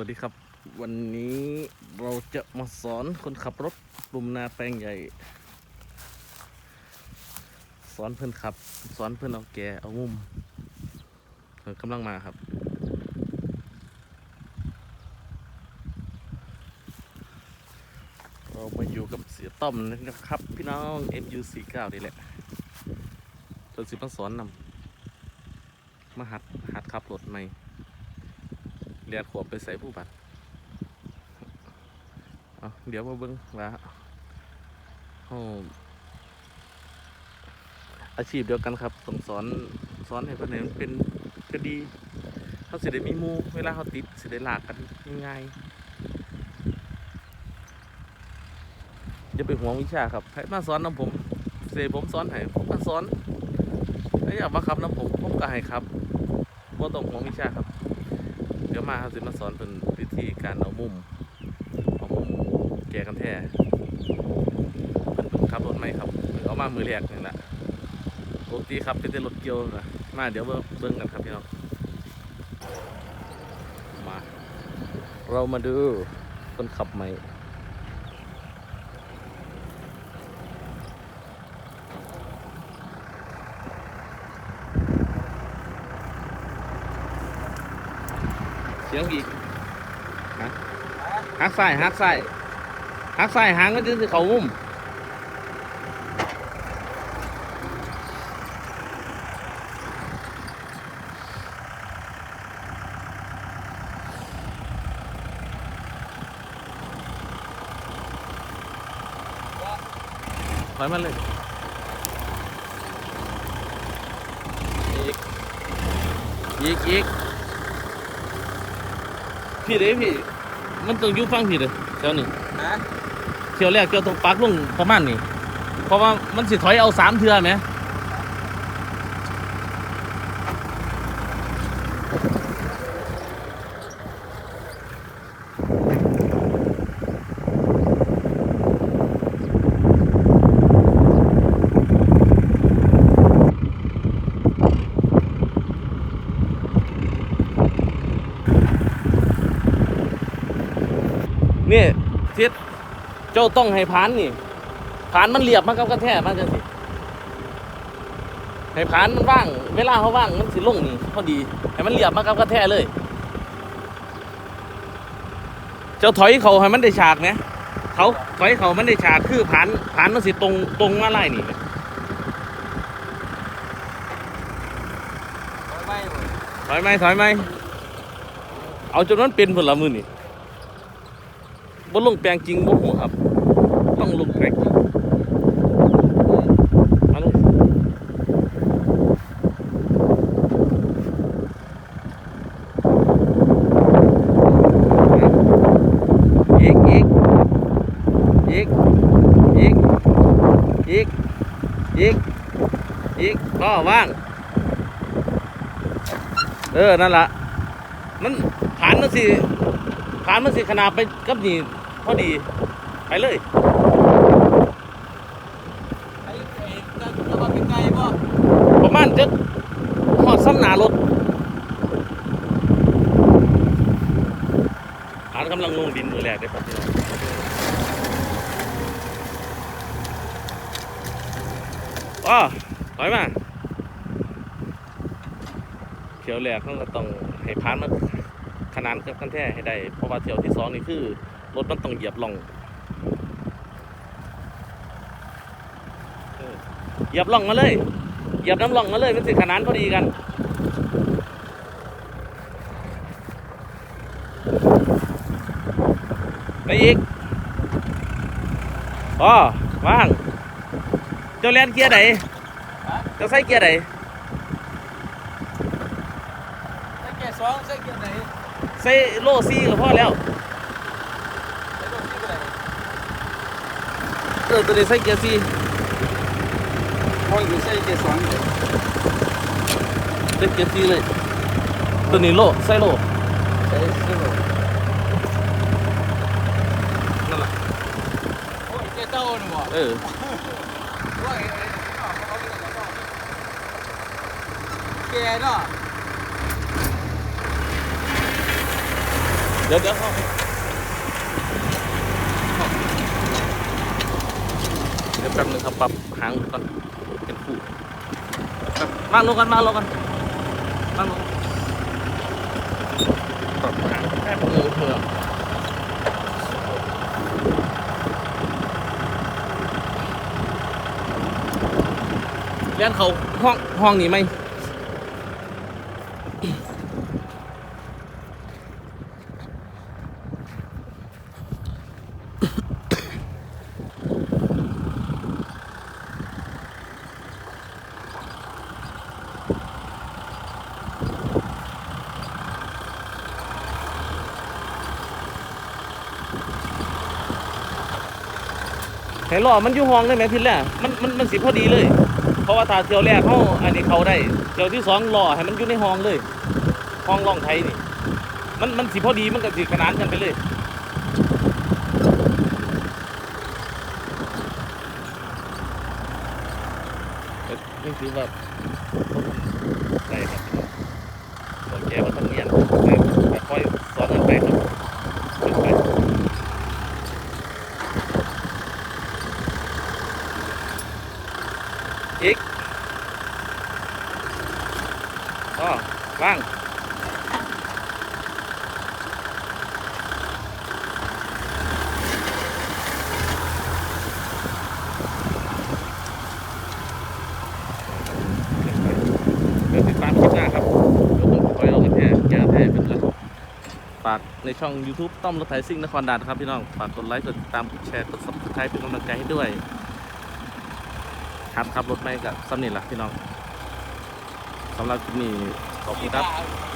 วัสดีครับ วันนี้เราจะมาสอนคนขับรถลุมนาแปลงใหญ่ สอนเพื่อนขับ สอนเพื่อนเอาแกเอางุ่มกำลังมาครับ เรามาอยู่กับเสียต้อมนะครับ พี่น้อง MU49 นี่แหละเพิ่นสิมาสอนนำมาหัดหัดขับรถใหม่ เรียนขวบไปใส่ผู้บัตรเอาเดี๋ยวมาเบิ้งว่าอาชีพเดียวกันครับต้องสอนสอนให้เพื่อนเห็นเป็นก็ดีเขาสิได้มีมูเวลาเขาติดสิได้ลากกันง่ายๆอย่าไปห่วงวิชาครับให้มาสอนน้ำผมเสผมสอนให้ผมมาสอนถ้าอยากมาขับน้ำผมผมก็ให้ครับว่าต้องห่วงวิชาครับ ดี๋ยวมาครับสิมาสอนเป็นวิธีการเอามุมเอามุมแกกันแท้เป็นเป็นขับรถไหมครับเอามามือแรกนี่แหละปกติครับเป็นแต่รถเกี่ยวนะมาเดี๋ยวเบิ้งเบิ่งกันครับพี่น้องมา เรามาดูคนขับใหม่ เสียงอีกฮะหักซ้ายหักซ้ายหักซ้ายหางก็จะเขามุมถอยมาเลยอีกอีกอีก พี่เด้พี่ มันต้องอยู่ฟังพี่เด้อเที่ยวนี้ฮะเที่ยวแรกเที่ยวตรงปักลงประมาณนี้ เพราะว่ามันสิถอยเอาสามเทือไหมนี่เทิศเจ้าต้องให้พานนี่พานมันเรียบมากับกระแทกมันจังสิให้พานมันว่าง เวลาเขาว่างมันสิลงนี่พอดีให้มันเรียบมากับกระแทกเลย เจ้าถอยเขาให้มันได้ฉากไหมเขาถอยเขามันได้ฉากคือผานผานมันสิตรงตรงมาไล่นี่ไหมไม่ถอยไหมถอยไหมเอาจนมันเป็นผลละมือนี่ บ่ลงแปลงจริงบ่หัวครับ ต้องลงแปลงจริงเอาลงอีกอีกอีกอีกอีกอีกอีกก็ว่าง เออ นั่นละมันฐานมันสิฐานมันสิขนาดไปกับนี่ พอดี ไปเลยไอ้ไอ้จะจะมาเป็นไงบ่ประมาณจะหอดซ้ำหนารถฐานกำลังลงดินมือแรกเลยครับพี่น้องอ๋อถอยมาเที่ยวแรกเขาก็ต้องให้พานมันขนานกับกันแท้ให้ได้ เพราะว่าเที่ยวที่สองนี่คือ รถมันต้องเหยียบล่องเออเหยียบล่องมาเลย เหยียบน้ำล่องมาเลย มันสิขนานพอดีกัน ไปอีกอ๋อว่าง เจ้าแลนเกียร์ไหนเจ้าใส่เกียร์ไหนใส่เกียร์สองใส่เกียร์ไหนใส่โล่ซีก็พอแล้ว ใส่รถที่ไหน เออตัวนี้ใส่เกียร์ซีพออยู่ใส่เกียร์สองเลยใส่เกีย ดี๋ยวแป๊บนึงครับปรับหางก่อนเป็นคู่มางลงกันมางลงกันมางลงปรับหางแป๊บนึงเพื่อเลี้ยนเขาห้องห้องนี้ไหม ไห้ล้อมันอยู่ห้องได้ไหมทีแรกมันมันมันสิพอดีเลย เพราะว่าถ้าเที่ยวแรกเขาอันนี้เขาได้เที่ยวที่สองล้อให้มันอยู่ในห้องเลยห้องร่องไทยนี่ มันมันสิพอดีมันก็สิขนานกันไปเลยนี่คือแบบได้ครับบอกแกว่าต้องเนียนแต่ค่อยสอนกันไปครับฝึกไป อีกอ๋อว่างเดี๋ยวติดตามคลิปหน้าครับเดี๋ยวผมคอยเอากันแท้แก้แท้เป็นหลักฝากในช่อง YouTube ต้อมรถไถซิ่งนครดาลครับพี่น้อง ฝากกดไลค์ กดติดตาม กดแชร์ กด subscribe เป็นกำลังใจให้ด้วย ครับขับรถไม่กับซัมนี่แหละพี่น้องสำหรับคลิปนี้ขอบคุณครับ